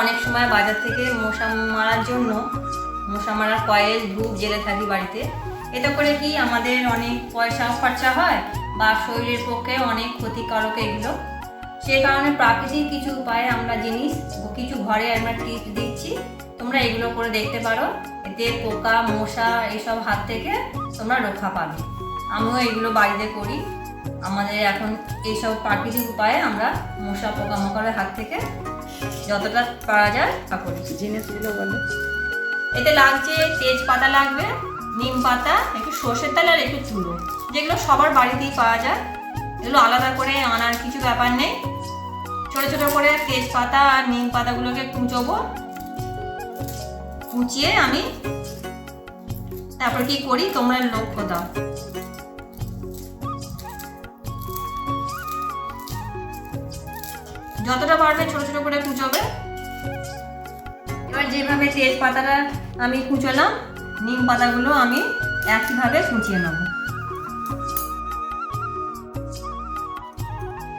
অনেক সময় বাজার থেকে মশা মারার জন্য, মশা মারার কয়েল, ধূপ জেলে থাকি বাড়িতে। এতে করে কি আমাদের অনেক পয়সা খরচা হয় বা শরীরের পক্ষে অনেক ক্ষতিকারক এগুলো। সে কারণে প্রাকৃতিক কিছু উপায়ে আমরা জিনিস, কিছু ঘরে আমরা টিপস দিচ্ছি। তোমরা এগুলো করে দেখতে পারো। এতে পোকা, মশা এইসব হাত থেকে তোমরা রক্ষা পাবে। আমিও এগুলো বাড়িতে করি। আমাদের এখন এইসব প্রাকৃতিক উপায়ে আমরা মশা পোকামাকড়ের হাত থেকে যতটা পারা যায় করি জিনিসগুলো বলো। এতে লাগছে তেজপাতা লাগবে নিম পাতা একটু সর্ষের তেল আর একটু চুলো যেগুলো সবার বাড়িতেই পাওয়া যায়। এগুলো আলাদা করে আনার কিছু ব্যাপার নেই। ছোট ছোট করে তেজপাতা আর নিম পাতাগুলোকে কুচোবো। কুচিয়ে আমি তারপর কি করি? তোমরা লক্ষ্য দাও। যতটা পারবে ছোট ছোট করে কুচোবে। এবার যেভাবে তেজ পাতাটা আমি কুচোলাম, নিম পাতাগুলো আমি একইভাবে কুচিয়ে নেব।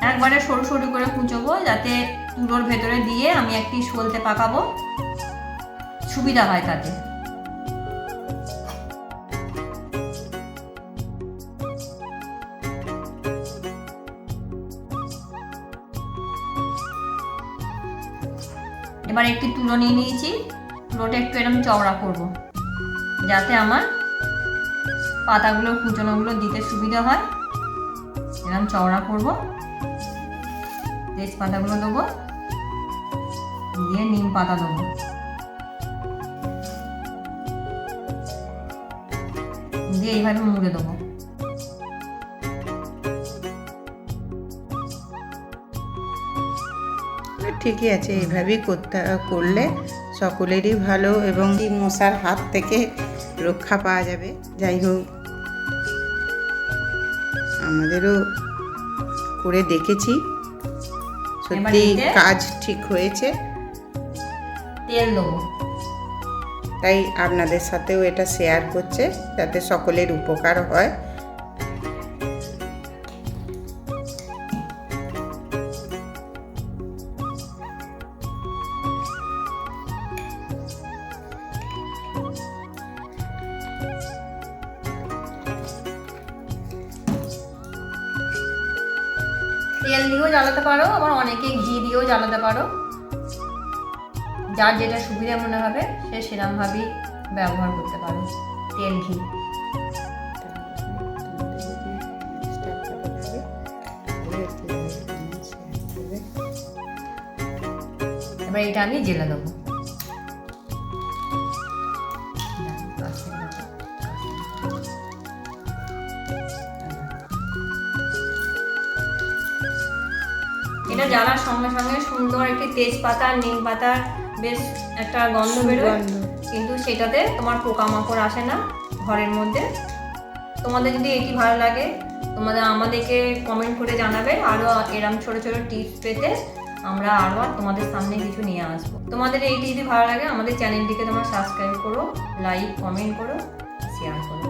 একবারে সরু সরু করে কুচোবো, যাতে তুলোর ভেতরে দিয়ে আমি একটি সলতে পাকাবো। সুবিধা হয় তাতে। এবার একটি তুলো নিয়ে নিয়েছি। তুলোটা একটু এরকম চওড়া করব। যাতে আমার পাতাগুলো, কুচনোগুলো দিতে সুবিধা হয়। এরকম চওড়া করব। তেজপাতাগুলো দেবো। দিয়ে নিম পাতা দেবো। দিয়ে এইভাবে মুড়ে দেবো। ঠিকই আছে এইভাবেই করতে করলে সকলেরই ভালো এবং এই মশার হাত থেকে রক্ষা পাওয়া যাবে। যাই হোক আমাদেরও করে দেখেছি। সত্যি কাজ ঠিক হয়েছে। তেল দেবো। তাই আপনাদের সাথেও এটা শেয়ার করছে যাতে সকলের উপকার হয়। তেল দিয়েও জ্বালাতে পারো, আবার অনেকে ঘি দিয়েও জ্বালাতে পারো। যার যেটা সুবিধা মনে হবে, সে সেরমভাবেই ব্যবহার করতে পারো, তেল, ঘি। এবার এটা আমি জেলে দেবো। এটা জ্বালার সঙ্গে সঙ্গে সুন্দর একটি তেজপাতা নিম পাতার বেশ একটা গন্ধ বেরোয়। কিন্তু সেটাতে তোমার পোকামাকড় আসে না ঘরের মধ্যে। তোমাদের যদি এটি ভালো লাগে তোমাদের আমাদেরকে কমেন্ট করে জানাবে। আরও এরম ছোট ছোট টিপস পেতে আমরা আরও তোমাদের সামনে কিছু নিয়ে আসব। তোমাদের এইটি যদি ভালো লাগে আমাদের চ্যানেলটিকে তোমরা সাবস্ক্রাইব করো লাইক কমেন্ট করো শেয়ার করো।